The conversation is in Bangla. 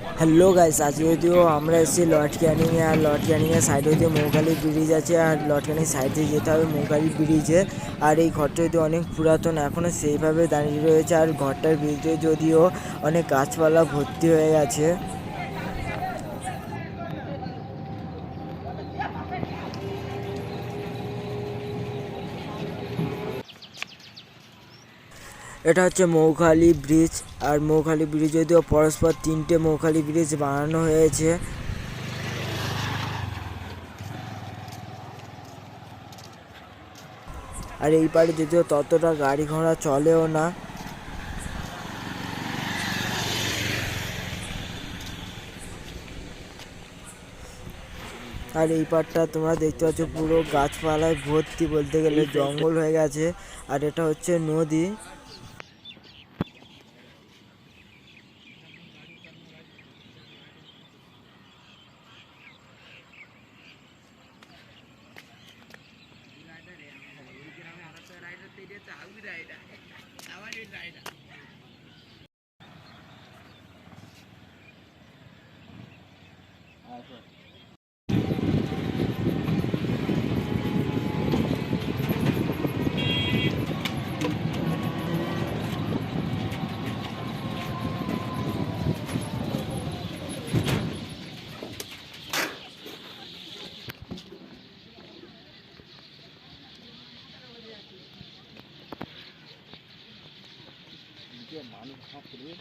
হ্যালো গাইস আজকে যদিও আমরা এসেছি লর্ড ক্যানিংয়ে আর লর্ড ক্যানিংয়ের সাইড হইতে মৌখালি ব্রিজ আছে, আর লর্ড ক্যানিং সাইড দিয়ে যেতে হবে মৌখালি ব্রিজে আর এই ঘরটা যদি অনেক পুরাতন এখনও সেইভাবে দাঁড়িয়ে রয়েছে। আর ঘরটার ভিতরে যদিও অনেক গাছপালা ভর্তি হয়ে গেছে। এটা হচ্ছে মৌখালি ব্রিজ আর মৌখালি ব্রিজ যদিও পরস্পর তিনটে মৌখালি ব্রিজ বানানো হয়েছে। আর এই পারে যদিও ততটা গাড়ি ঘোড়া চলেও না। আর এই পারটা তোমরা দেখতে পাচ্ছ পুরো গাছপালায় ভর্তি বলতে গেলে জঙ্গল হয়ে গেছে। আর এটা হচ্ছে নদী। Thank you. 慢点，他不溜。